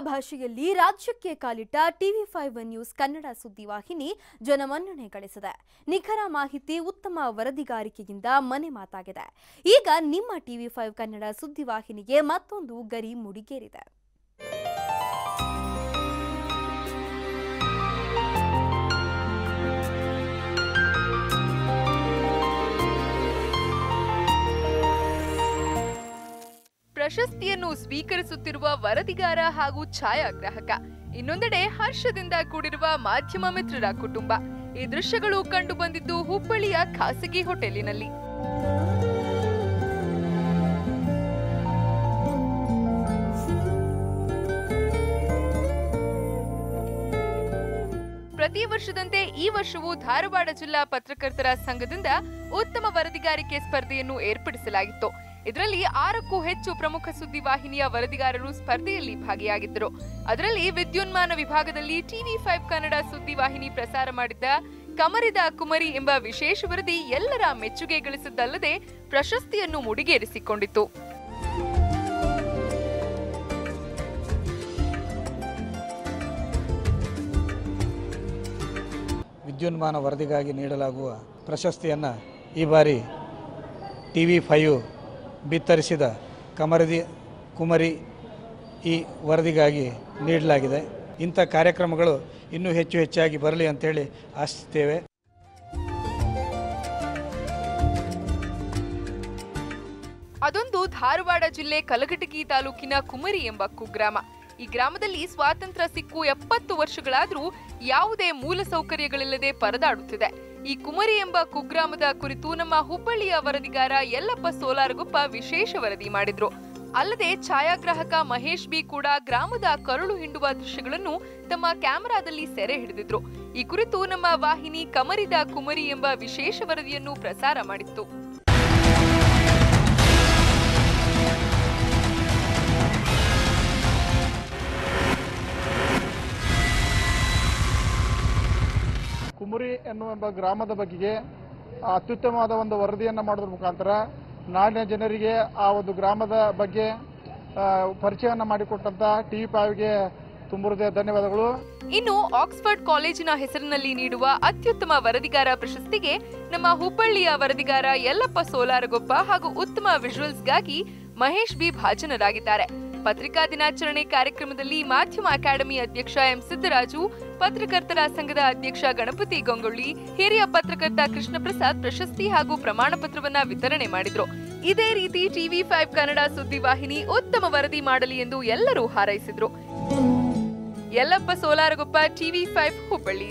ಭಾಷೆಯಲ್ಲಿ ರಾಜ್ಯಕ್ಕೆ ಕಾಲಿಟ್ಟ ಟಿವಿ ಫೈವ್ ನ್ಯೂಸ್ ಕನ್ನಡ ಸುದ್ದಿವಾಹಿನಿ ಜನಮನ್ನಣೆ ಗಳಿಸಿದೆ ನಿಖರ ಮಾಹಿತಿ ಉತ್ತಮ ವರದಿಗಾರಿಕೆಯಿಂದ ಮನೆ ಮಾತಾಗಿದೆ. ಈಗ ನಿಮ್ಮ ಟಿವಿ ಫೈವ್ ಕನ್ನಡ ಸುದ್ದಿವಾಹಿನಿಗೆ ಮತ್ತೊಂದು ಗರಿ ಮುಡಿಗೇರಿದೆ. ಪ್ರಶಸ್ತಿಯನ್ನು ಸ್ವೀಕರಿಸುತ್ತಿರುವ ವರದಿಗಾರ ಹಾಗೂ ಛಾಯಾಗ್ರಾಹಕ. ಇನ್ನೊಂದೆಡೆ ಹರ್ಷದಿಂದ ಕೂಡಿರುವ ಮಾಧ್ಯಮ ಮಿತ್ರರ ಕುಟುಂಬ. ಈ ದೃಶ್ಯಗಳು ಕಂಡು ಬಂದಿದ್ದು ಹುಬ್ಬಳ್ಳಿಯ ಖಾಸಗಿ ಹೋಟೆಲಿನಲ್ಲಿ. ಪ್ರತಿ ವರ್ಷದಂತೆ ಈ ವರ್ಷವೂ ಧಾರವಾಡ ಜಿಲ್ಲಾ ಪತ್ರಕರ್ತರ ಸಂಘದಿಂದ ಉತ್ತಮ ವರದಿಗಾರಿಕೆ ಸ್ಪರ್ಧೆಯನ್ನು ಏರ್ಪಡಿಸಲಾಗಿತ್ತು. ಇದರಲ್ಲಿ ಆರಕ್ಕೂ ಹೆಚ್ಚು ಪ್ರಮುಖ ಸುದ್ದಿವಾಹಿನಿಯ ವರದಿಗಾರರು ಸ್ಪರ್ಧೆಯಲ್ಲಿ ಭಾಗಿಯಾಗಿದ್ದರು. ಅದರಲ್ಲಿ ವಿದ್ಯುನ್ಮಾನ ವಿಭಾಗದಲ್ಲಿ ಟಿವಿ ಫೈವ್ ಕನ್ನಡ ಸುದ್ದಿವಾಹಿನಿ ಪ್ರಸಾರ ಮಾಡಿದ್ದ ಕಮರಿದ ಕುಮರಿ ಎಂಬ ವಿಶೇಷ ವರದಿ ಎಲ್ಲರ ಮೆಚ್ಚುಗೆ ಗಳಿಸಿದ್ದಲ್ಲದೆ ಪ್ರಶಸ್ತಿಯನ್ನು ಮುಡಿಗೇರಿಸಿಕೊಂಡಿತು ವಿದ್ಯುನ್ಮಾನ ವರದಿಗಾಗಿ ನೀಡಲಾಗುವ ಪ್ರಶಸ್ತಿಯನ್ನು ಈ ಬಾರಿ ಟಿ ವಿ ಫೈವ್ ಬಿತ್ತರಿಸಿದ ಕಮರದಿ, ಕುಮರಿ ಈ ವರದಿಗಾಗಿ ನೀಡಲಾಗಿದೆ. ಇಂಥ ಕಾರ್ಯಕ್ರಮಗಳು ಇನ್ನೂ ಹೆಚ್ಚು ಹೆಚ್ಚಾಗಿ ಬರಲಿ ಅಂತೇಳಿ ಆಶಿಸ್ತೇವೆ ಅದೊಂದು ಧಾರವಾಡ ಜಿಲ್ಲೆ ಕಲಘಟಗಿ ತಾಲೂಕಿನ ಕುಮರಿ ಎಂಬ ಕುಗ್ರಾಮ. ಈ ಗ್ರಾಮದಲ್ಲಿ ಸ್ವಾತಂತ್ರ್ಯ ಸಿಕ್ಕು ಎಪ್ಪತ್ತು ವರ್ಷಗಳಾದರೂ ಯಾವುದೇ ಮೂಲ ಸೌಕರ್ಯಗಳಿಲ್ಲದೆ ಪರದಾಡುತ್ತಿದೆ. ಈ ಕುಮರಿ ಎಂಬ ಕುಗ್ರಾಮದ ಕುರಿತು ನಮ್ಮ ಹುಬ್ಬಳ್ಳಿಯ ವರದಿಗಾರ ಯಲ್ಲಪ್ಪ ಸೋಲಾರಗುಪ್ಪ ವಿಶೇಷ ವರದಿ ಮಾಡಿದ್ರು. ಅಲ್ಲದೆ ಛಾಯಾಗ್ರಾಹಕ ಮಹೇಶ್ ಬಿ ಕೂಡ ಗ್ರಾಮದ ಕರುಳು ಹಿಂಡುವ ದೃಶ್ಯಗಳನ್ನು ತಮ್ಮ ಕ್ಯಾಮೆರಾದಲ್ಲಿ ಸೆರೆ ಹಿಡಿದಿದ್ರು. ಈ ಕುರಿತು ನಮ್ಮ ವಾಹಿನಿ ಕಮರಿದ ಕುಮರಿ ಎಂಬ ವಿಶೇಷ ವರದಿಯನ್ನು ಪ್ರಸಾರ ಮಾಡಿತ್ತು. ಕುಮರಿ ಎನ್ನುವ ಗ್ರಾಮದ ಬಗ್ಗೆ ಅತ್ಯುತ್ತಮವಾದ ಒಂದು ವರದಿಯನ್ನು ಮಾಡೋದ್ರ ಮುಖಾಂತರ ನಾಡಿನ ಜನರಿಗೆ ಆ ಒಂದು ಗ್ರಾಮದ ಬಗ್ಗೆ ಪರಿಚಯವನ್ನು ಮಾಡಿಕೊಟ್ಟಂತ ಟಿ ವಿ ಪಾವಿಗೆ ತುಂಬ ಧನ್ಯವಾದಗಳು. ಇನ್ನು ಆಕ್ಸ್ಫರ್ಡ್ ಕಾಲೇಜಿನ ಹೆಸರಿನಲ್ಲಿ ನೀಡುವ ಅತ್ಯುತ್ತಮ ವರದಿಗಾರ ಪ್ರಶಸ್ತಿಗೆ ನಮ್ಮ ಹುಬ್ಬಳ್ಳಿಯ ವರದಿಗಾರ ಯಲ್ಲಪ್ಪ ಸೋಲಾರಗೊಪ್ಪ ಹಾಗೂ ಉತ್ತಮ ವಿಜುವಲ್ಸ್ಗಾಗಿ ಮಹೇಶ್ ಬಿ ಭಾಜನರಾಗಿದ್ದಾರೆ. ಪತ್ರಿಕಾ ದಿನಾಚರಣೆ ಕಾರ್ಯಕ್ರಮದಲ್ಲಿ ಮಾಧ್ಯಮ ಅಕಾಡೆಮಿ ಅಧ್ಯಕ್ಷ ಎಂ ಸಿದ್ದರಾಜು ಪತ್ರಕರ್ತರ ಸಂಘದ ಅಧ್ಯಕ್ಷ ಗಣಪತಿ ಗಂಗೊಳ್ಳಿ, ಹಿರಿಯ ಪತ್ರಕರ್ತ ಕೃಷ್ಣ ಪ್ರಸಾದ್ ಪ್ರಶಸ್ತಿ ಹಾಗೂ ಪ್ರಮಾಣ ಪತ್ರವನ್ನ ವಿತರಣೆ ಮಾಡಿದ್ರು. ಇದೇ ರೀತಿ ಟಿವಿ ಫೈವ್ ಕನ್ನಡ ಸುದ್ದಿವಾಹಿನಿ ಉತ್ತಮ ವರದಿ ಮಾಡಲಿ ಎಂದು ಎಲ್ಲರೂ ಹಾರೈಸಿದ್ರು. Yallappa Solaragoppa, TV five Hubballi.